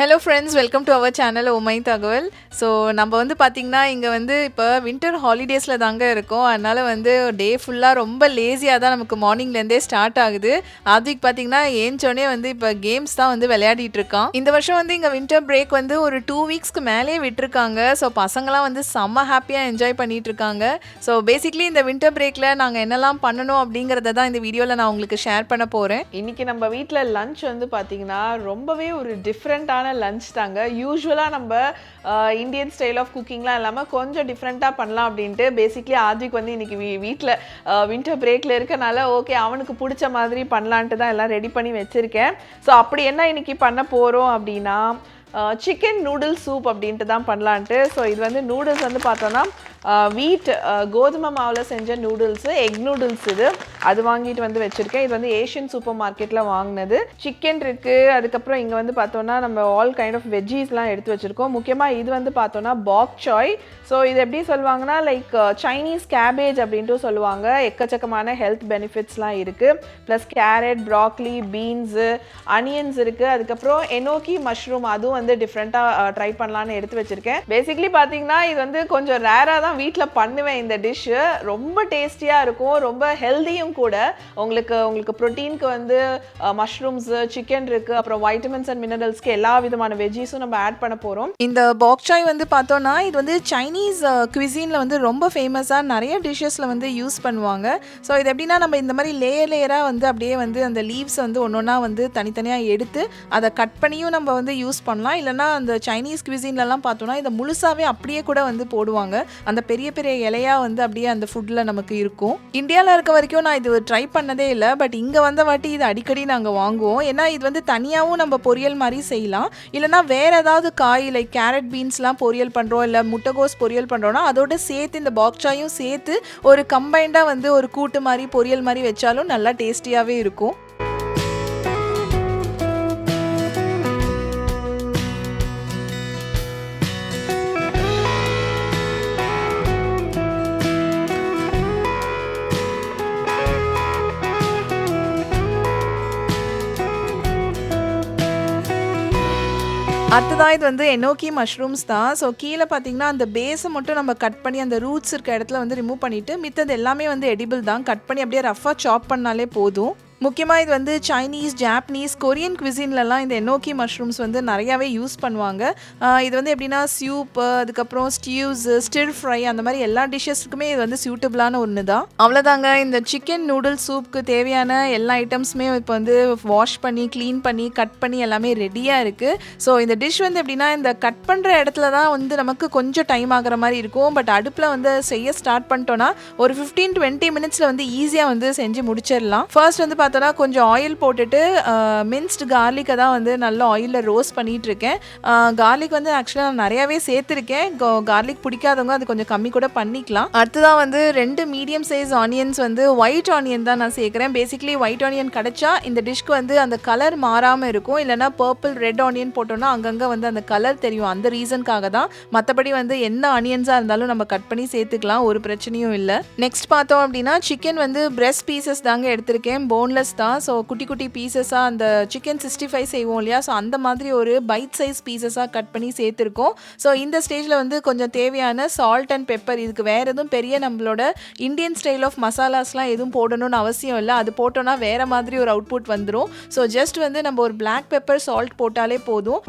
Hello friends welcome to our channel உமை தகவல் so நம்ம வந்து பார்த்திங்கன்னா இங்கே வந்து இப்போ வின்டர் ஹாலிடேஸில் தாங்க இருக்கோம். அதனால் வந்து டே ஃபுல்லாக ரொம்ப லேசியாக தான் நமக்கு மார்னிங்லேருந்தே ஸ்டார்ட் ஆகுது. ஆத்விக் பார்த்திங்கன்னா ஏஞ்சோடனே வந்து இப்போ கேம்ஸ் தான் வந்து விளையாடிட்டு இருக்கான். இந்த வருஷம் வந்து இங்கே வின்டர் பிரேக் வந்து ஒரு டூ வீக்ஸ்க்கு மேலேயே விட்டுருக்காங்க. ஸோ பசங்களாம் வந்து செம்ம ஹாப்பியாக என்ஜாய் பண்ணிகிட்டு இருக்காங்க. ஸோ பேசிக்லி இந்த வின்டர் பிரேக்கில் நாங்கள் என்னெல்லாம் பண்ணணும் அப்படிங்கிறத தான் இந்த வீடியோவில் நான் உங்களுக்கு ஷேர் பண்ண போகிறேன் இன்னைக்கு நம்ம வீட்டில் லஞ்ச் வந்து பார்த்திங்கன்னா ரொம்பவே ஒரு டிஃப்ரெண்ட்டான லஞ்ச் தாங்க. யூஸ்வலாக நம்ம இந்தியன் ஸ்டைல் ஆஃப் குக்கிங்லாம் இல்லாமல் கொஞ்சம் டிஃப்ரெண்ட்டாக பண்ணலாம் அப்படின்ட்டு பேசிக்லி ஆத்விக் வந்து இன்னைக்கு வீ வீட்டில் வின்டர் பிரேக்கில் இருக்கனால ஓகே அவனுக்கு பிடிச்ச மாதிரி பண்ணலான்ட்டு தான் எல்லாம் ரெடி பண்ணி வச்சுருக்கேன். ஸோ அப்படி என்ன இன்னைக்கு பண்ண போகிறோம் அப்படின்னா சிக்கன் நூடுல்ஸ் சூப் அப்படின்ட்டு தான் பண்ணலான்ட்டு. ஸோ இது வந்து நூடுல்ஸ் வந்து பார்த்தோன்னா வீட் கோதுமை மாவில் செஞ்ச நூடுல்ஸு எக் நூடுல்ஸ் இது. அது வாங்கிட்டு வந்து வச்சுருக்கேன். இது வந்து ஏஷியன் சூப்பர் மார்க்கெட்டில் வாங்கினது. சிக்கன் இருக்குது அதுக்கப்புறம் இங்கே வந்து பார்த்தோன்னா நம்ம ஆல் கைண்ட் ஆஃப் வெஜ்ஜீஸ்லாம் எடுத்து வச்சுருக்கோம். முக்கியமாக இது வந்து பார்த்தோன்னா பாக் சாய் ஸோ இது எப்படி சொல்லுவாங்கன்னா லைக் சைனீஸ் கேபேஜ் அப்படின்ட்டு சொல்லுவாங்க. எக்கச்சக்கமான ஹெல்த் பெனிஃபிட்ஸ்லாம் இருக்குது plus carrot broccoli beans onions இருக்குது அதுக்கப்புறம் எனோக்கி மஷ்ரூம் அதுவும் வந்து டிஃப்ரெண்ட்டாக ட்ரை பண்ணலான்னு எடுத்து வச்சுருக்கேன். பேசிக்லி பார்த்தீங்கன்னா இது வந்து கொஞ்சம் ரேராக தான் வீட்டில் பண்ணுவேன் இந்த டிஷ்ஷு ரொம்ப டேஸ்டியாக இருக்கும். ரொம்ப ஹெல்த்தியும் கூட. உங்களுக்கு உங்களுக்கு ப்ரோட்டீனுக்கு வந்து மஷ்ரூம்ஸு சிக்கன் இருக்குது அப்புறம் வைட்டமின்ஸ் அண்ட் மினரல்ஸ்க்கு எல்லா விதமான வெஜ்ஜீஸும் நம்ம ஆட் பண்ண போகிறோம் இந்த பாக்சாய் வந்து பார்த்தோன்னா இது வந்து சைனீஸ் குவிசீனில் uh, வந்து ரொம்ப ஃபேமஸாக நிறைய டிஷ்ஷஸில் வந்து யூஸ் பண்ணுவாங்க. ஸோ இது எப்படின்னா நம்ம இந்த மாதிரி லேயர் லேயராக வந்து அப்படியே வந்து அந்த லீவ்ஸ் வந்து ஒன்று ஒன்றா வந்து தனித்தனியாக எடுத்து அதை கட் பண்ணியும் நம்ம வந்து யூஸ் பண்ணலாம். இல்லைனா அந்த சைனீஸ் குவிசீன்லலாம் பார்த்தோன்னா இதை முழுசாகவே அப்படியே கூட வந்து போடுவாங்க. அந்த பெரிய பெரிய இலையாக வந்து அப்படியே அந்த ஃபுட்டில் நமக்கு இருக்கும். இந்தியாவில் இருக்க வரைக்கும் நான் இது ட்ரை பண்ணதே இல்லை பட் இங்கே வந்த வாட்டி இது அடிக்கடி நாங்கள் வாங்குவோம். ஏன்னா இது வந்து தனியாகவும் நம்ம பொரியல் மாதிரி செய்யலாம். இல்லைனா வேறு ஏதாவது காய் லைக் கேரட் பீன்ஸ்லாம் பொரியல் பண்ணுறோம் இல்லை முட்டைகோஸ் பொரியல் பண்ணுறோன்னா அதோட சேர்த்து இந்த பாக்சாயும் சேர்த்து ஒரு கம்பைண்டாக வந்து ஒரு கூட்டு மாதிரி பொரியல் மாதிரி வச்சாலும் நல்லா டேஸ்டியாகவே இருக்கும். அடுத்ததாக இது வந்து எனோக்கி மஷ்ரூம்ஸ் தான். ஸோ கீழே பார்த்தீங்கன்னா அந்த பேஸை மட்டும் நம்ம கட் பண்ணி அந்த ரூட்ஸ் இருக்க இடத்துல வந்து ரிமூவ் பண்ணிவிட்டு மித்தது எல்லாமே வந்து எடிபிள் தான். கட் பண்ணி அப்படியே ரஃபாக சாப் பண்ணாலே போதும். முக்கியமாக இது வந்து சைனீஸ் ஜாப்பனீஸ் கொரியன் குவிசின்லலாம் இந்த எனோக்கி மஷ்ரூம்ஸ் வந்து நிறையாவே யூஸ் பண்ணுவாங்க. இது வந்து எப்படின்னா சூப்பு அதுக்கப்புறம் ஸ்டியூஸ் ஸ்டிர் ஃப்ரை அந்த மாதிரி எல்லா டிஷ்ஷஸ்க்குமே இது வந்து சூட்டபிளான ஒன்று தான் அவ்வளோதாங்க இந்த சிக்கன் நூடுல் சூப்புக்கு தேவையான எல்லா ஐட்டம்ஸுமே இப்போ வந்து வாஷ் பண்ணி க்ளீன் பண்ணி கட் பண்ணி எல்லாமே ரெடியாக இருக்குது ஸோ இந்த டிஷ் வந்து எப்படின்னா இந்த கட் பண்ணுற இடத்துல தான் வந்து நமக்கு கொஞ்சம் டைம் ஆகிற மாதிரி இருக்கும். பட் அடுப்பில் வந்து செய்ய ஸ்டார்ட் பண்ணிட்டோன்னா ஒரு ஃபிஃப்டீன் டுவெண்ட்டி மினிட்ஸில் வந்து ஈஸியாக வந்து செஞ்சு முடிச்சிடலாம் ஃபர்ஸ்ட் வந்து பார்த்தோன்னா கொஞ்சம் ஆயில் போட்டுட்டு மின்ஸ்டு கார்லிக்கை தான் வந்து நல்லா ஆயிலில் ரோஸ்ட் பண்ணிகிட்ருக்கேன் இருக்கேன் கார்லிக் வந்து ஆக்சுவலாக நான் நிறையாவே சேர்த்துருக்கேன். கார்லிக் பிடிக்காதவங்க அது கொஞ்சம் கம்மி கூட பண்ணிக்கலாம். அடுத்ததான் வந்து ரெண்டு மீடியம் சைஸ் ஆனியன்ஸ் வந்து ஒயிட் ஆனியன் தான் நான் சேர்க்குறேன். பேசிக்கலி ஒயிட் ஆனியன் கிடைச்சா இந்த டிஷ்க்கு வந்து அந்த கலர் மாறாமல் இருக்கும். இல்லைனா பர்பிள் ரெட் ஆனியன் போட்டோன்னா அங்கங்கே வந்து அந்த கலர் தெரியும். அந்த ரீசனுக்காக தான். மற்றபடி வந்து எந்த ஆனியன்ஸாக இருந்தாலும் நம்ம கட் பண்ணி சேர்த்துக்கலாம். ஒரு பிரச்சனையும் இல்லை. நெக்ஸ்ட் பார்த்தோம் அப்படின்னா சிக்கன் வந்து பிரெஸ்ட் பீசஸ் தாங்க எடுத்திருக்கேன். போன்லெஸ் தான். ஸோ குட்டி குட்டி பீசஸாக அந்த சிக்கன் சிக்ஸ்டி ஃபைவ் செய்வோம் இல்லையா? ஸோ அந்த மாதிரி ஒரு பைட் சைஸ் பீசஸாக கட் பண்ணி சேர்த்துருக்கோம். ஸோ இந்த ஸ்டேஜில் வந்து கொஞ்சம் தேவையான சால்ட் அண்ட் பெப்பர் இதுக்கு வேறு எதுவும் பெரிய நம்மளோட இந்தியன் ஸ்டைல் ஆஃப் மசாலாஸ்லாம் எதுவும் போடணும்னு அவசியம் இல்லை. அது போட்டோன்னா வேறு மாதிரி ஒரு அவுட்புட் வந்துடும் ஸோ ஜஸ்ட் வந்து நம்ம ஒரு பிளாக் பெப்பர் சால்ட் போட்டாலே போதும்.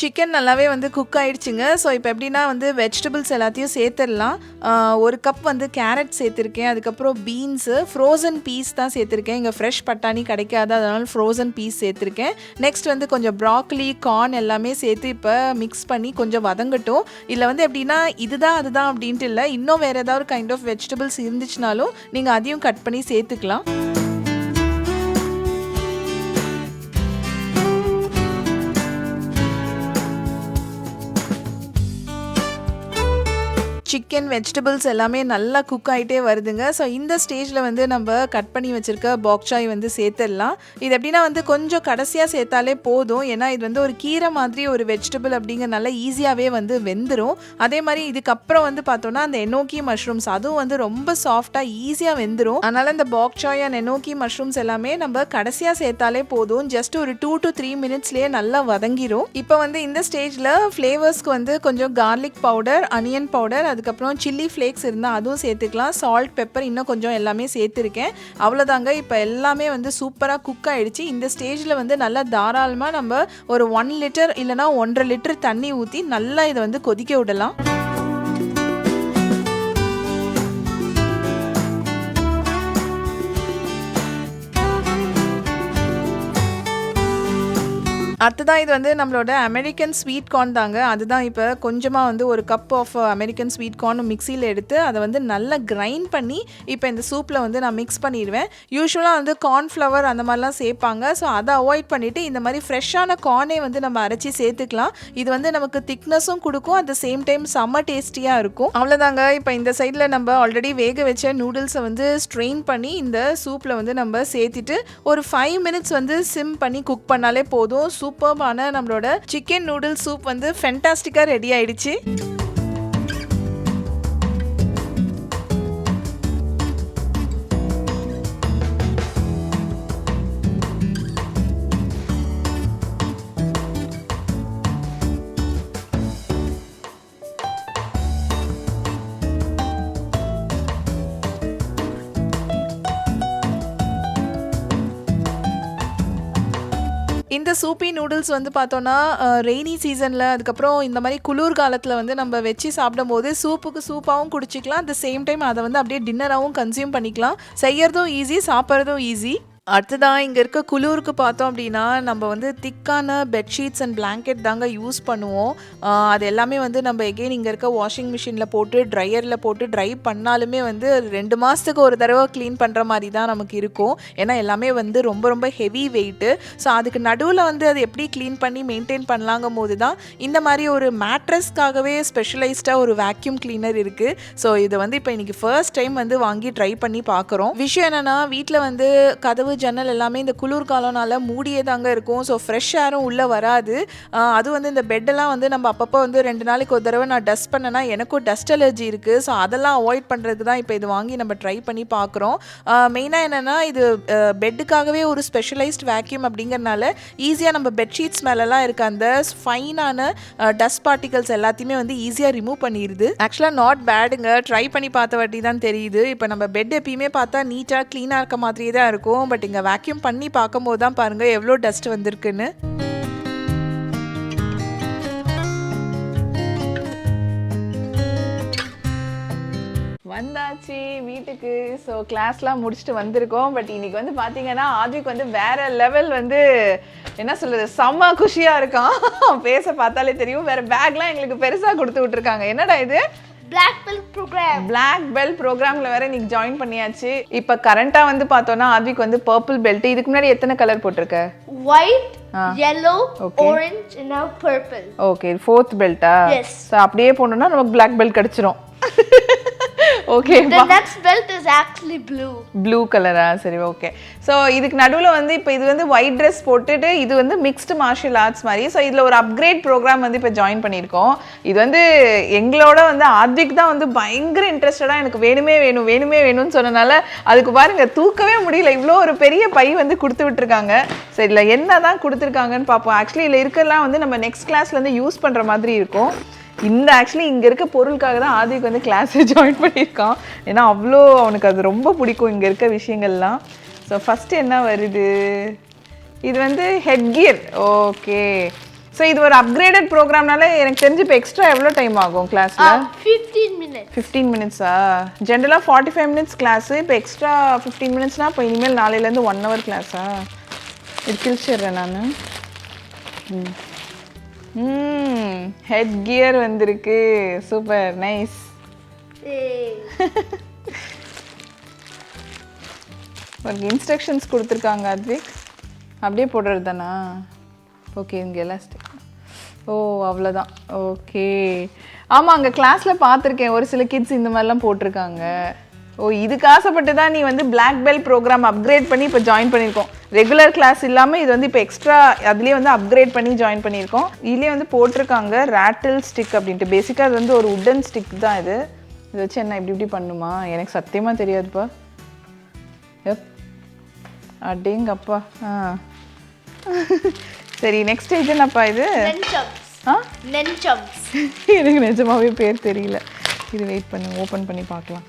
சிக்கன் நல்லாவே வந்து குக் ஆயிடுச்சுங்க. ஸோ இப்போ எப்படின்னா வந்து வெஜிடபிள்ஸ் எல்லாத்தையும் சேர்த்துடலாம். ஒரு கப் வந்து கேரட் சேர்த்துருக்கேன். அதுக்கப்புறம் பீன்ஸு ஃப்ரோசன் பீஸ் தான் சேர்த்துருக்கேன். இங்கே ஃப்ரெஷ் பட்டாணி கிடைக்காது. அதனால் ஃப்ரோசன் பீஸ் சேர்த்துருக்கேன். நெக்ஸ்ட் வந்து கொஞ்சம் ப்ராக்லி கார்ன் எல்லாமே சேர்த்து இப்போ மிக்ஸ் பண்ணி கொஞ்சம் வதங்கட்டும். இல்லை வந்து எப்படின்னா இதுதான் அதுதான் அப்படின்ட்டு இல்லை. இன்னும் வேறு ஏதாவது கைண்ட் ஆஃப் வெஜிடபிள்ஸ் இருந்துச்சுனாலும் நீங்கள் அதையும் கட் பண்ணி சேர்த்துக்கலாம். சிக்கன் வெஜிடபிள்ஸ் எல்லாமே நல்லா குக் ஆகிட்டே வருதுங்க. ஸோ இந்த ஸ்டேஜில் வந்து நம்ம கட் பண்ணி வச்சுருக்க பாக்சாய் வந்து சேர்த்துடலாம். இது எப்படின்னா வந்து கொஞ்சம் கடைசியாக சேர்த்தாலே போதும். ஏன்னா இது வந்து ஒரு கீரை மாதிரி ஒரு வெஜிடபிள் அப்படிங்கிறனால ஈஸியாகவே வந்து வெந்துடும் அதே மாதிரி இதுக்கப்புறம் வந்து பார்த்தோன்னா அந்த எனோக்கி மஷ்ரூம்ஸ் அதுவும் வந்து ரொம்ப சாஃப்டாக ஈஸியாக வெந்துடும் அதனால் இந்த பாக்சாய் அண்ட் எனோக்கி மஷ்ரூம்ஸ் எல்லாமே நம்ம கடைசியாக சேர்த்தாலே போதும். ஜஸ்ட் ஒரு டூ டு த்ரீ மினிட்ஸ்லேயே நல்லா வதங்கிடும் இப்போ வந்து இந்த ஸ்டேஜில் ஃப்ளேவர்ஸ்க்கு வந்து கொஞ்சம் கார்லிக் பவுடர் அனியன் பவுடர் அது அதுக்கப்புறம் சில்லி ஃப்ளேக்ஸ் இருந்தால் அதுவும் சேர்த்துக்கலாம். சால்ட் பெப்பர் இன்னும் கொஞ்சம் எல்லாமே சேர்த்துருக்கேன். அவ்வளோதாங்க இப்போ எல்லாமே வந்து சூப்பராக குக் ஆகிடுச்சி இந்த ஸ்டேஜில் வந்து நல்லா தாராளமாக நம்ம ஒரு ஒன் லிட்டர் இல்லைனா ஒன்றரை லிட்டர் தண்ணி ஊற்றி நல்லா இதை வந்து கொதிக்க விடலாம். அடுத்ததான் இது வந்து நம்மளோட அமெரிக்கன் ஸ்வீட் கார்ன் தாங்க. அதுதான் இப்போ கொஞ்சமாக வந்து ஒரு cup of American sweet corn மிக்சியில் எடுத்து அதை வந்து நல்லா கிரைண்ட் பண்ணி இப்போ இந்த சூப்பில் வந்து நான் மிக்ஸ் பண்ணிடுவேன். யூஸ்வலாக வந்து கார்ன்ஃப்ளவர் அந்த மாதிரிலாம் சேர்ப்பாங்க. ஸோ அதை அவாய்ட் பண்ணிவிட்டு இந்த மாதிரி ஃப்ரெஷ்ஷான கார்னே வந்து நம்ம அரைச்சி சேர்த்துக்கலாம். இது வந்து நமக்கு திக்னஸும் கொடுக்கும். அட் த சேம் டைம் செம்ம டேஸ்டியாக இருக்கும். அவ்வளோதாங்க இப்போ இந்த சைடில் நம்ம ஆல்ரெடி வேக வச்ச நூடுல்ஸை வந்து ஸ்ட்ரெயின் பண்ணி இந்த சூப்பில் வந்து நம்ம சேர்த்துட்டு ஒரு ஃபைவ் மினிட்ஸ் வந்து சிம் பண்ணி குக் பண்ணாலே போதும். சூப் சூப்பர்பான நம்மளோட சிக்கன் நூடுல் சூப் வந்து ஃபென்டாஸ்டிக்காக ரெடி ஆயிடுச்சு. இருக்க சூப்பி நூடுல்ஸ் வந்து பார்த்தோன்னா ரெய்னி சீசனில் அதுக்கப்புறம் இந்த மாதிரி குளிர் காலத்தில் வந்து நம்ம வச்சு சாப்பிடும்போது சூப்புக்கு சூப்பாகவும் குடிச்சிக்கலாம். அட் த சேம் டைம் அதை வந்து அப்படியே டின்னராகவும் கன்சியூம் பண்ணிக்கலாம். செய்யறதும் ஈஸி சாப்பிட்றதும் ஈஸி அடுத்ததான் இங்கே இருக்க குளிருக்கு பார்த்தோம் அப்படின்னா நம்ம வந்து திக்கான பெட்ஷீட்ஸ் அண்ட் பிளாங்கெட் தாங்க யூஸ் பண்ணுவோம். அது எல்லாமே வந்து நம்ம எகெயின் இங்கே இருக்க வாஷிங் மிஷினில் போட்டு ட்ரையரில் போட்டு ட்ரை பண்ணாலுமே வந்து ரெண்டு மாதத்துக்கு ஒரு தடவை க்ளீன் பண்ணுற மாதிரி தான் நமக்கு இருக்கும். ஏன்னா எல்லாமே வந்து ரொம்ப ரொம்ப ஹெவி வெயிட்டு ஸோ அதுக்கு நடுவில் வந்து அது எப்படி க்ளீன் பண்ணி மெயின்டைன் பண்ணலாங்கும் போது தான் இந்த மாதிரி ஒரு மேட்ரஸ்க்காகவே ஸ்பெஷலைஸ்டாக ஒரு வேக்யூம் கிளீனர் இருக்குது ஸோ இதை வந்து இப்போ இன்றைக்கி ஃபர்ஸ்ட் டைம் வந்து வாங்கி ட்ரை பண்ணி பார்க்குறோம். விஷயம் என்னென்னா வீட்டில் வந்து கதவு ஜன்னல் எல்லாமே இந்த குளிர்காலம்னால மூடியே தாங்க இருக்கும். ஸோ ஃப்ரெஷ் ஏரும் உள்ளே வராது. அது வந்து இந்த பெட்டெல்லாம் வந்து நம்ம அப்பப்போ வந்து ரெண்டு நாளைக்கு ஒரு தடவை நான் டஸ்ட் பண்ணேன்னா எனக்கும் டஸ்ட் அலர்ஜி இருக்குது ஸோ அதெல்லாம் அவாய்ட் பண்ணுறதுக்கு தான் இப்போ இது வாங்கி நம்ம ட்ரை பண்ணி பார்க்குறோம் மெயினாக என்னென்னா இது பெட்டுக்காகவே ஒரு ஸ்பெஷலைஸ்ட் வேக்யூம் அப்படிங்கறனால ஈஸியாக நம்ம பெட்ஷீட்ஸ் மேலெல்லாம் இருக்க அந்த ஃபைனான டஸ்ட் பார்ட்டிகல்ஸ் எல்லாத்தையுமே வந்து ஈஸியாக ரிமூவ் பண்ணிடுது ஆக்சுவலாக நாட் பேடுங்க ட்ரை பண்ணி பார்த்த வாட்டி தான் தெரியுது. இப்போ நம்ம பெட் எப்பயுமே பார்த்தா நீட்டாக க்ளீனாக இருக்க மாதிரியே தான் இருக்கும். பட் இங்கே வேக்யூம் பண்ணி பார்க்கும்போது தான் பாருங்கள் எவ்வளோ டஸ்ட் வந்திருக்குன்னு. வந்தாச்சு வீட்டுக்கு. ஸோ கிளாஸ்லாம் முடிச்சுட்டு வந்திருக்கோம். பட் இன்னைக்கு வந்து பார்த்தீங்கன்னா ஆதிக்கு வந்து வேற லெவல் வந்து என்ன சொல்றது செம்ம குஷியா இருக்கான். பேச பார்த்தாலே தெரியும். வேற பேக்லாம் எங்களுக்கு பெருசா கொடுத்து விட்டுருக்காங்க. என்னடா இது? Black Belt program. Black belt ப்ரோக்ராம்ல வேற இன்னைக்கு ஜாயின் பண்ணியாச்சு. இப்போ கரண்டா வந்து பார்த்தோம்னா ஆத்விக் வந்து பர்பிள் பெல்ட் இதுக்கு முன்னாடி எத்தனை கலர் போட்டிருக்க? White, Ah. yellow, orange, and now purple. Okay fourth பெல்ட்டா அப்படியே போனோம்னா நமக்கு பிளாக் பெல்ட் கிடைச்சிரும். Okay The next belt is actually blue. Blue கலரா சரி ஓகே ஸோ இதுக்கு நடுவில் வந்து இப்போ இது வந்து ஒயிட் ட்ரெஸ் போட்டுட்டு இது வந்து மிக்ஸ்டு மார்ஷியல் ஆர்ட்ஸ் மாதிரி. ஸோ இதில் ஒரு அப்கிரேட் ப்ரோக்ராம் வந்து இப்போ ஜாயின் பண்ணியிருக்கோம். இது வந்து எங்களோட வந்து ஆத்விக் தான் வந்து பயங்கர இன்ட்ரெஸ்டடாக எனக்கு வேணுமே வேணும் வேணுமே வேணும்னு சொன்னனால அதுக்கு பாருங்க தூக்கவே முடியல. இவ்வளோ ஒரு பெரிய பை வந்து கொடுத்து விட்டுருக்காங்க. ஸோ இதில் என்ன தான் கொடுத்துருக்காங்கன்னு பார்ப்போம். ஆக்சுவலி இதில் இருக்கெல்லாம் வந்து நம்ம நெக்ஸ்ட் கிளாஸ்ல வந்து யூஸ் பண்ணுற மாதிரி இருக்கும். இந்த ஆக்சுவலி இங்கே இருக்க பொருளுக்காக தான் ஆதிக்கு வந்து கிளாஸே ஜாயின் பண்ணியிருக்கான். ஏன்னா அவ்வளோ அவனுக்கு அது ரொம்ப பிடிக்கும் இங்கே இருக்க விஷயங்கள்லாம். ஸோ ஃபஸ்ட்டு என்ன வருது? இது வந்து ஹெட் கியர் ஓகே ஸோ இது ஒரு அப்கிரேடட் ப்ரோக்ராம்னால எனக்கு தெரிஞ்சு இப்போ எக்ஸ்ட்ரா எவ்வளோ டைம் ஆகும் கிளாஸில் 15 minutes. ஃபிஃப்டீன் மினிட்ஸா ஜென்ரலாக ஃபார்ட்டி ஃபைவ் மினிட்ஸ் கிளாஸு இப்போ எக்ஸ்ட்ரா ஃபிஃப்டீன் மினிட்ஸ்னால் இப்போ இனிமேல் நாளையிலேருந்து ஒன் ஹவர் கிளாஸா இது கிழிச்சிடுறேன் நான். ம். ஹெட் கியர் வந்திருக்கு. Super nice. உனக்கு இன்ஸ்ட்ரக்ஷன்ஸ் கொடுத்துருக்காங்க அத்விக் அப்படியே போடுறது தானா? ஓகே இங்கே எலாஸ்டிக் ஓ அவ்வளோதான் ஓகே ஆமா அங்க கிளாஸ்ல பார்த்திருக்கேன். ஒரு சில கிட்ஸ் இந்த மாதிரிலாம் போட்டிருக்காங்க. ஓ இதுக்கு ஆசைப்பட்டு தான் நீ வந்து பிளாக் பெல் ப்ரோக்ராம் அப்கிரேட் பண்ணி இப்போ ஜாயின் பண்ணியிருக்கோம். ரெகுலர் கிளாஸ் இல்லாமல் இது வந்து இப்போ எக்ஸ்ட்ரா அதுலேயே வந்து அப்கிரேட் பண்ணி ஜாயின் பண்ணியிருக்கோம். இதுலேயே வந்து போட்டிருக்காங்க ரேட்டில் ஸ்டிக் அப்படின்ட்டு. பேசிக்காக அது வந்து ஒரு உட்டன் ஸ்டிக் தான் இது. இதை வச்சு என்ன இப்படி இப்படி பண்ணுமா? எனக்கு சத்தியமாக தெரியாதுப்பா. எப் அடேங்கப்பா. ஆ. சரி நெக்ஸ்ட் இது என்னப்பா இது. ஆ. எனக்கு நிஜமாவே பேர் தெரியல. இது வெயிட் பண்ணி ஓப்பன் பண்ணி பார்க்கலாம்.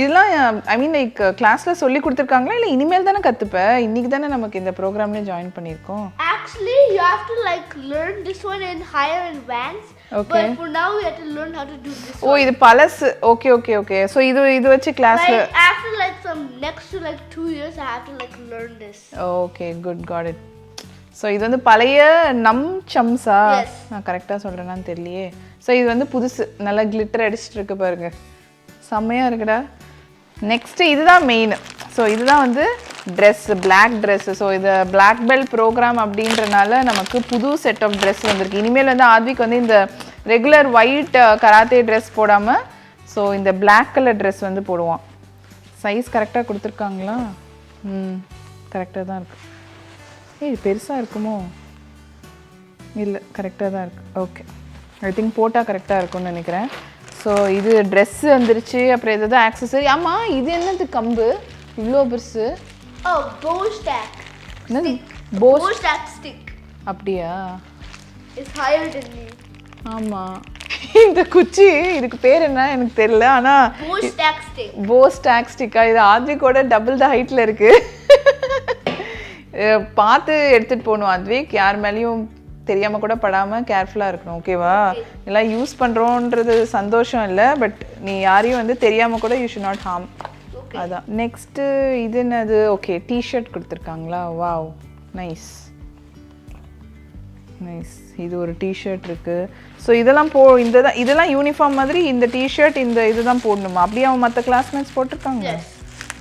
இதெல்லாம் ஐ மீன் லைக் கிளாஸில் சொல்லி கொடுத்துருக்காங்களா? இல்லை இனிமேல் தானே கற்றுப்ப இன்னைக்கு தானே நமக்கு இந்த ப்ரோக்ராம்லேயே ஜாயின் பண்ணியிருக்கோம்? Actually, you have to like learn this one in higher advance. Okay. But for now, we have to learn how to do this. ஓ இது பழசு. ஓகே ஓகே ஓகே ஸோ இது இது வச்சு கிளாஸில் Like after like some next to like two years, I have to like learn this. Okay good got it so இது வந்து பழைய நம் Yes. நான் கரெக்டாக சொல்கிறேன்னான்னு தெரியலையே. ஸோ இது வந்து புதுசு. நல்லா கிளிட்டர் அடிச்சிட்டு இருக்கு பாருங்க. செம்மையாக இருக்குடா. நெக்ஸ்ட்டு இதுதான் மெயின் ஸோ இதுதான் வந்து ட்ரெஸ்ஸு பிளாக் ட்ரெஸ்ஸு ஸோ இது பிளாக் பெல்ட் ப்ரோக்ராம் அப்படின்றனால நமக்கு புது செட் ஆஃப் ட்ரெஸ் வந்திருக்கு. இனிமேல் வந்து ஆத்விக் வந்து இந்த ரெகுலர் ஒயிட் கராத்தே ட்ரெஸ் போடாமல் ஸோ இந்த பிளாக் கலர் ட்ரெஸ் வந்து போடுவான். சைஸ் கரெக்டாக கொடுத்துருக்காங்களா? ம் கரெக்டாக தான் இருக்குது ஏய் இது பெருசாக இருக்குமோ? இல்லை கரெக்டாக தான் இருக்குது ஓகே ஐ திங்க் போட்டால் கரெக்டாக இருக்கும்னு நினைக்கிறேன். ஸோ இது ட்ரெஸ் வந்துருச்சு. அப்புறம் எதாவது ஆக்சசரி ஆமாம் இது என்னது கம்பு? இவ்வளோ பெருசு. என்னது? போஸ் stick. அப்படியா? Me. ஆமாம் இந்த குச்சி இதுக்கு பேர் என்ன எனக்கு தெரியல. ஆனால். போஸ் டாக்ஸ்டிக்கா இது ஆத்விக்கோட டபுள் த ஹைட்டில் இருக்கு. அஹ் பார்த்து எடுத்துகிட்டு போகணும் ஆத்விக். யார் மேலேயும் தெரியாமல் கூட படாமல் கேர்ஃபுல்லாக இருக்கணும் ஓகேவா எல்லாம் யூஸ் பண்ணுறோன்றது சந்தோஷம் இல்லை பட் நீ யாரையும் வந்து தெரியாமல் கூட யூ ஷுட் நாட் ஹார்ம் அதான். நெக்ஸ்ட்டு இது என்னது? ஓகே டிஷர்ட் கொடுத்துருக்காங்களா? வாவ் நைஸ் நைஸ் இது ஒரு டிஷர்ட் இருக்கு. ஸோ இதெல்லாம் போ இந்த தான் இதெல்லாம் யூனிஃபார்ம் மாதிரி இந்த டிஷர்ட் இந்த இதுதான் போடணுமா? அப்படியே அவன் மற்ற கிளாஸ்மேட்ஸ் போட்டிருக்காங்க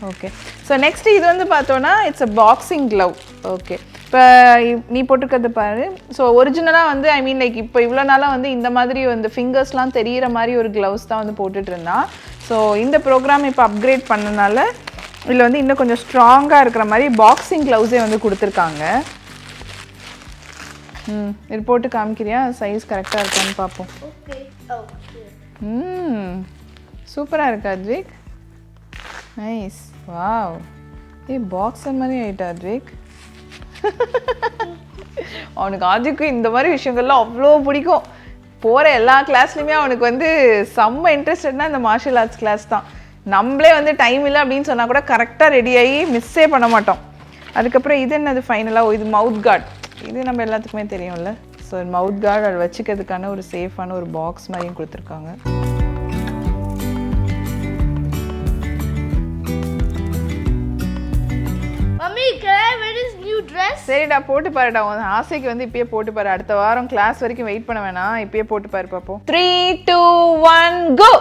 ஓகே ஸோ நெக்ஸ்ட் இது வந்து பார்த்தோன்னா it's a boxing glove okay இப்போ நீ போட்டிருக்கிறது பாரு. ஸோ ஒரிஜினலாக வந்து ஐ மீன் லைக் இப்போ இவ்வளோ நாளாக வந்து இந்த மாதிரி வந்து ஃபிங்கர்ஸ்லாம் தெரியிற மாதிரி ஒரு க்ளவுஸ் தான் வந்து போட்டுட்டு இருந்தான் ஸோ இந்த ப்ரோக்ராம் இப்போ அப்கிரேட் பண்ணனால இதில் வந்து இன்னும் கொஞ்சம் ஸ்ட்ராங்காக இருக்கிற மாதிரி பாக்ஸிங் க்ளவுஸே வந்து கொடுத்துருக்காங்க. ம் இது போட்டு காமிக்கிறியா? சைஸ் கரெக்டாக இருக்கான்னு பார்ப்போம். Oh. ம் சூப்பராக இருக்கு அத்விக் நைஸ் வாவ் ஏய் பாக்ஸர் மாதிரி ஆயிட்டா அத்விக் அவனுக்கு ஆதிக்கு இந்த மாதிரி விஷயங்கள்லாம் அவ்வளோ பிடிக்கும். போகிற எல்லா கிளாஸ்லையுமே அவனுக்கு வந்து செம்ம இன்ட்ரெஸ்டட்னா இந்த மார்ஷியல் ஆர்ட்ஸ் கிளாஸ் தான். நம்மளே வந்து டைம் இல்லை அப்படின்னு சொன்னால் கூட கரெக்டாக ரெடி ஆகி மிஸ்ஸே பண்ண மாட்டோம். அதுக்கப்புறம் இது என்னது ஃபைனலாக இது மவுத் கார்டு இது நம்ம எல்லாத்துக்குமே தெரியும்ல. ஸோ மவுத் கார்டு அதை வச்சுக்கிறதுக்கான ஒரு சேஃபான ஒரு பாக்ஸ் மாதிரியும் கொடுத்துருக்காங்க. Mummy, new dress? சரிடா போட்டு பாருடா உன் ஆசைக்கு வந்து இப்பயே போட்டு பாரு. அடுத்த வாரம் கிளாஸ் வரைக்கும் வெயிட் பண்ண வேணாம். இப்பயே போட்டு பாரு பார்ப்போம் த்ரீ டூ ஒன் கோ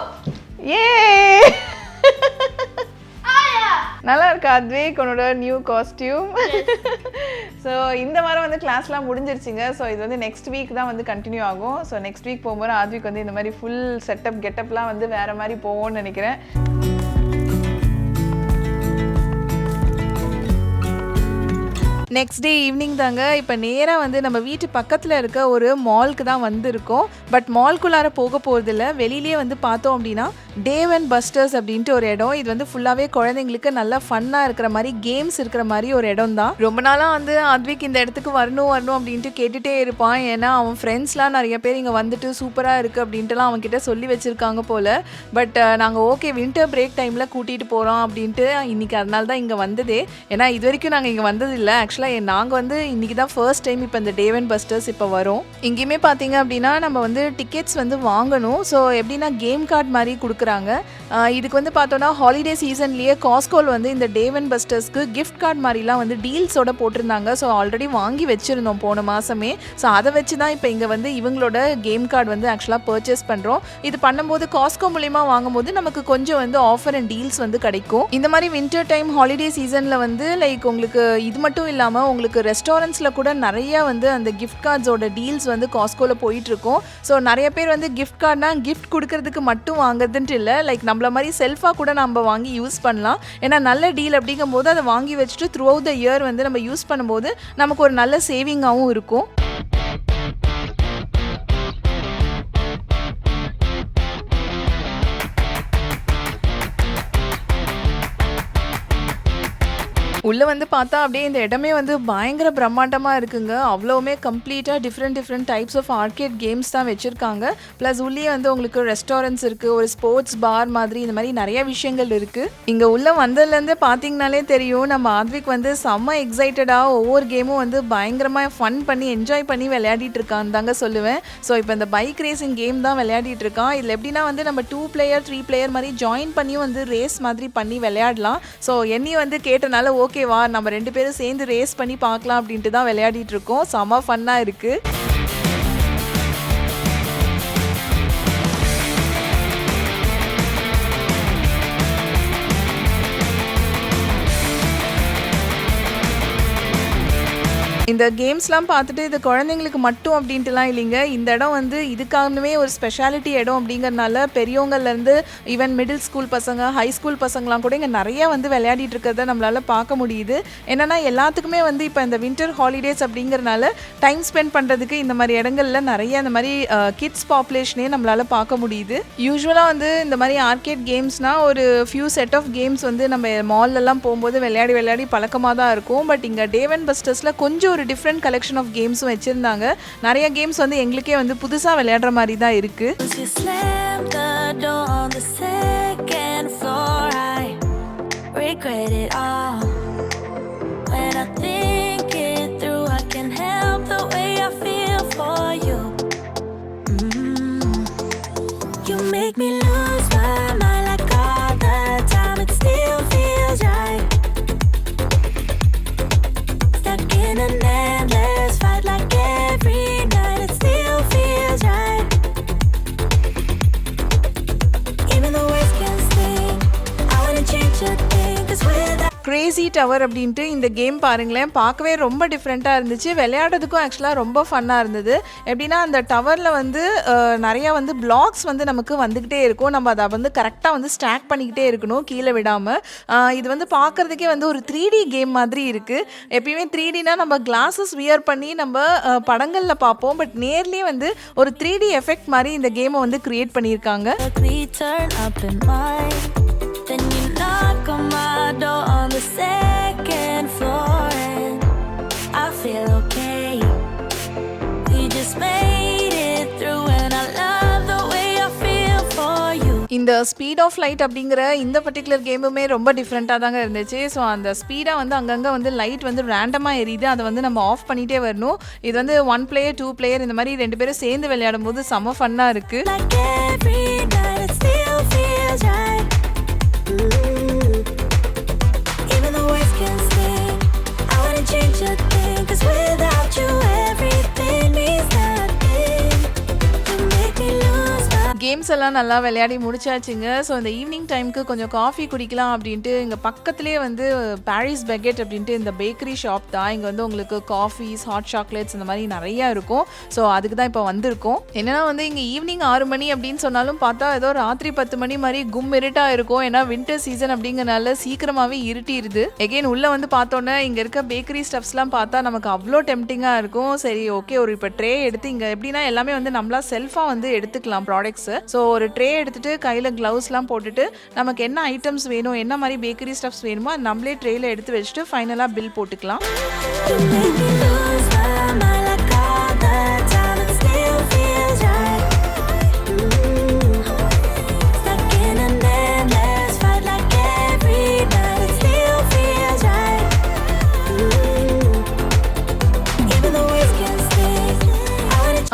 ஏ நல்லா இருக்கா அத்விக் உன்னோட நியூ காஸ்டியூம் ஸோ இந்த வாரம் வந்து கிளாஸ்லாம் முடிஞ்சிருச்சுங்க. ஸோ இது வந்து நெக்ஸ்ட் வீக் தான் வந்து கண்டினியூ ஆகும். ஸோ நெக்ஸ்ட் வீக் போகும்போது ஆத்விக் வந்து இந்த மாதிரி ஃபுல் செட்டப் கெட்டப்லாம் வந்து வேற மாதிரி போவோம்னு நினைக்கிறேன். நெக்ஸ்ட் டே ஈவினிங் தாங்க இப்போ நேராக வந்து நம்ம வீட்டு பக்கத்தில் இருக்க ஒரு மால்க்கு தான் வந்திருக்கோம். பட் மால்குள்ளார போக போகிறதில்ல வெளியிலேயே வந்து பார்த்தோம் அப்படின்னா டேவ் அண்ட் பஸ்டர்ஸ் அப்படின்ட்டு ஒரு இடம். இது வந்து ஃபுல்லாகவே குழந்தைங்களுக்கு நல்லா ஃபன்னாக இருக்கிற மாதிரி கேம்ஸ் இருக்கிற மாதிரி ஒரு இடம் தான் ரொம்ப நாளாக வந்து அத்விக் இந்த இடத்துக்கு வரணும் வரணும் அப்படின்ட்டு கேட்டுகிட்டே இருப்பான். ஏன்னா அவன் ஃப்ரெண்ட்ஸ்லாம் நிறைய பேர் இங்கே வந்துட்டு சூப்பராக இருக்குது அப்படின்ட்டுலாம் அவன்கிட்ட சொல்லி வச்சுருக்காங்க போல். பட் நாங்கள் ஓகே வின்டர் பிரேக் டைமில் கூட்டிகிட்டு போகிறோம் அப்படின்ட்டு இன்றைக்கி அதனால தான் இங்கே வந்ததே. ஏன்னா இது வரைக்கும் நாங்கள் இங்கே வந்ததில்லை ஆக்சுவலாக நாங்கள் வந்து இன்னைக்கு தான் ஃபர்ஸ்ட் டைம் இப்போ இந்த டேவன் பஸ்டர்ஸ் இப்போ வரும். இங்கேயுமே பார்த்தீங்க அப்படின்னா நம்ம வந்து டிக்கெட்ஸ் வந்து வாங்கணும். ஸோ எப்படின்னா கேம் கார்டு மாதிரி கொடுக்க கொடுக்குறாங்க. இதுக்கு வந்து பார்த்தோன்னா ஹாலிடே சீசன்லேயே காஸ்கோல் வந்து இந்த டேவன் பஸ்டர்ஸ்க்கு கிஃப்ட் கார்டு மாதிரிலாம் வந்து டீல்ஸோட போட்டிருந்தாங்க. ஸோ ஆல்ரெடி வாங்கி வச்சுருந்தோம் போன மாதமே ஸோ அதை வச்சு தான் இப்போ இங்கே வந்து இவங்களோட கேம் கார்டு வந்து ஆக்சுவலாக பர்ச்சேஸ் பண்ணுறோம் இது பண்ணும்போது காஸ்கோ மூலிமா வாங்கும்போது நமக்கு கொஞ்சம் வந்து ஆஃபர் அண்ட் டீல்ஸ் வந்து கிடைக்கும். இந்த மாதிரி வின்டர் டைம் ஹாலிடே சீசனில் வந்து லைக் உங்களுக்கு இது மட்டும் இல்லாமல் உங்களுக்கு ரெஸ்டாரண்ட்ஸில் கூட நிறைய வந்து அந்த கிஃப்ட் கார்ட்ஸோட டீல்ஸ் வந்து காஸ்கோவில் போயிட்டுருக்கோம் ஸோ நிறைய பேர் வந்து கிஃப்ட் கார்டுனா கிஃப்ட் கொடுக்கறதுக்கு மட்டும் வாங்குறதுன்ட்டு இல்லை. லைக் நம்மள மாதிரி செல்ஃபாக கூட நம்ம வாங்கி யூஸ் பண்ணலாம். ஏன்னா நல்ல டீல் அப்படிங்கும் போது அதை வாங்கி வச்சுட்டு த்ரூ அவுட் த இயர் வந்து நம்ம யூஸ் பண்ணும்போது நமக்கு ஒரு நல்ல சேவிங்காகவும் இருக்கும். உள்ளே வந்து பார்த்தா அப்படியே இந்த இடமே வந்து பயங்கர பிரம்மாண்டமாக இருக்குங்க. அவ்வளோவுமே கம்ப்ளீட்டாக different different types of arcade games தான் வச்சுருக்காங்க. ப்ளஸ் உள்ளே வந்து உங்களுக்கு ரெஸ்டாரண்ட்ஸ் இருக்குது ஒரு ஸ்போர்ட்ஸ் பார் மாதிரி இந்த மாதிரி நிறைய விஷயங்கள் இருக்குது இங்கே உள்ளே வந்ததுலேருந்து பார்த்தீங்கனாலே தெரியும் நம்ம ஆத்விக் வந்து செம்ம எக்ஸைட்டடாக ஒவ்வொரு கேமும் வந்து பயங்கரமாக ஃபன் பண்ணி என்ஜாய் பண்ணி விளையாடிட்டு இருக்கான்னு தாங்க சொல்லுவேன். ஸோ இப்போ இந்த பைக் ரேசிங் கேம் தான் விளையாடிட்டு இருக்கான். இதில் எப்படின்னா வந்து நம்ம டூ பிளேயர் த்ரீ பிளேயர் மாதிரி ஜாயின் பண்ணியும் வந்து ரேஸ் மாதிரி பண்ணி விளையாடலாம். ஸோ என்னையும் வந்து கேட்டனால ஓகே ஓகேவா நம்ம ரெண்டு பேரும் சேர்ந்து ரேஸ் பண்ணி பார்க்கலாம் அப்படின்ட்டு தான் விளையாடிட்டு இருக்கோம். செம ஃபன்னாக இருக்குது இந்த கேம்ஸ்லாம் பார்த்துட்டு இது குழந்தைங்களுக்கு மட்டும் அப்படின்ட்டுலாம் இல்லைங்க. இந்த இடம் வந்து இதுக்காகவே ஒரு ஸ்பெஷாலிட்டி இடம் அப்படிங்கிறனால பெரியவங்கள்லேருந்து ஈவன் மிடில் ஸ்கூல் பசங்க ஹை ஸ்கூல் பசங்களாம் கூட இங்கே நிறைய வந்து விளையாடிட்டு இருக்கிறத நம்மளால பார்க்க முடியுது. என்னன்னா எல்லாத்துக்குமே வந்து இப்போ இந்த வின்டர் ஹாலிடேஸ் அப்படிங்கிறனால டைம் ஸ்பெண்ட் பண்ணுறதுக்கு இந்த மாதிரி இடங்கள்ல நிறைய இந்த மாதிரி கிட்ஸ் பாப்புலேஷனே நம்மளால் பார்க்க முடியுது. யூஸ்வலாக வந்து இந்த மாதிரி ஆர்கேட் கேம்ஸ்னால் ஒரு ஃபியூ செட் ஆஃப் கேம்ஸ் வந்து நம்ம மால்லலாம் போகும்போது விளையாடி விளையாடி பழக்கமாக தான் இருக்கும். பட் இங்கே டேவன் பஸ்டர்ஸில் கொஞ்சம் ஒரு டிஃப்ரெண்ட் கலெக்ஷன் ஆஃப் கேம்ஸும் வச்சுருந்தாங்க. நிறைய கேம்ஸ் வந்து எங்களுக்கே வந்து புதுசாக விளையாடுற மாதிரி தான் இருக்குது டவர் அப்படின்ட்டு இந்த கேம் பாருங்களேன். பார்க்கவே ரொம்ப டிஃப்ரெண்ட்டாக இருந்துச்சு. விளையாடுறதுக்கும் ஆக்சுவலாக ரொம்ப ஃபன்னாக இருந்தது. எப்படின்னா அந்த டவரில் வந்து நிறையா வந்து பிளாக்ஸ் வந்து நமக்கு வந்துக்கிட்டே இருக்கும். நம்ம அதை வந்து கரெக்டாக வந்து ஸ்டாக் பண்ணிக்கிட்டே இருக்கணும் கீழே விடாமல் இது வந்து பார்க்குறதுக்கே வந்து ஒரு த்ரீ டி கேம் மாதிரி இருக்குது எப்பயுமே த்ரீ டினா நம்ம கிளாஸஸ் வியர் பண்ணி நம்ம படங்களில் பார்ப்போம். பட் நேர்லேயே வந்து ஒரு த்ரீ டி எஃபெக்ட் மாதிரி இந்த கேமை வந்து க்ரியேட் பண்ணியிருக்காங்க. Knock on my door on the second floor, and I feel okay. We just made it through, and I love the way I feel for you. இந்த speed of light அப்படிங்கிற இந்த particular கேமுமே ரொம்ப டிஃப்ரெண்ட்டாக தாங்க இருந்துச்சு so அந்த ஸ்பீடாக வந்து அங்கங்கே வந்து லைட் வந்து ரேண்டமாக எரியுது அதை வந்து நம்ம ஆஃப் பண்ணிகிட்டே வரணும் இது வந்து ஒன் பிளேயர் டூ பிளேயர் இந்த மாதிரி ரெண்டு பேரும் சேர்ந்து விளையாடும் போது செம்ம ஃபன்னாக இருக்குது Like every night, it still feels right. Games எல்லாம் நல்லா விளையாடி முடிச்சாச்சுங்க. ஸோ இந்த ஈவினிங் டைமுக்கு கொஞ்சம் காஃபி குடிக்கலாம் அப்படின்ட்டு இங்கே பக்கத்துலேயே வந்து பாரிஸ் பெக்கெட் அப்படின்ட்டு இந்த பேக்கரி ஷாப் தான். இங்கே வந்து உங்களுக்கு காஃபிஸ் ஹாட் சாக்லேட்ஸ் இந்த மாதிரி நிறையா இருக்கும். ஸோ அதுக்கு தான் இப்போ வந்திருக்கோம். என்னென்னா வந்து இங்கே ஈவினிங் ஆறு மணி அப்படின்னு சொன்னாலும் பார்த்தா ஏதோ ராத்திரி பத்து மணி மாதிரி கும் இருட்டாக இருக்கும். ஏன்னா வின்டர் சீசன் அப்படிங்கிறனால சீக்கிரமாகவே இருட்டிடுது எகைன் உள்ளே வந்து பார்த்தோன்னே இங்கே இருக்க பேக்கரி ஸ்டப்ஸ்லாம் பார்த்தா நமக்கு அவ்வளோ டெம்டிங்காக இருக்கும். சரி ஓகே ஒரு இப்போ ட்ரே எடுத்து இங்கே எப்படின்னா எல்லாமே வந்து நம்மளா செல்ஃபாக வந்து எடுத்துக்கலாம் ப்ராடக்ட்ஸு ஸோ ஒரு ட்ரே எடுத்துட்டு கையில் க்ளவுஸ்லாம் போட்டுட்டு நமக்கு என்ன ஐட்டம்ஸ் வேணும் என்ன மாதிரி பேக்கரி ஸ்டப்ஸ் வேணுமோ அது நம்மளே ட்ரேயில் எடுத்து வச்சுட்டு ஃபைனலாக பில் போட்டுக்கலாம்.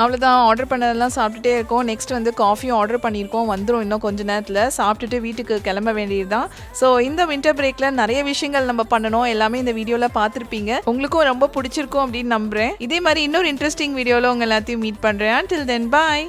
அவ்வளோதான் ஆர்டர் பண்ணதெல்லாம் சாப்பிட்டுட்டே இருக்கோம். நெக்ஸ்ட் வந்து காஃபியும் ஆர்டர் பண்ணியிருக்கோம். வந்துடும் இன்னும் கொஞ்ச நேரத்தில். சாப்பிட்டுட்டு வீட்டுக்கு கிளம்ப வேண்டியது தான் ஸோ இந்த வின்டர் பிரேக்கில் நிறைய விஷயங்கள் நம்ம பண்ணணும். எல்லாமே இந்த வீடியோவில் பார்த்துருப்பீங்க. உங்களுக்கும் ரொம்ப பிடிச்சிருக்கும் அப்படின்னு நம்புகிறேன் இதே மாதிரி இன்னொரு இன்ட்ரெஸ்டிங் வீடியோவில் உங்கள் எல்லாத்தையும் மீட் பண்ணுறேன் டில் தென் பாய்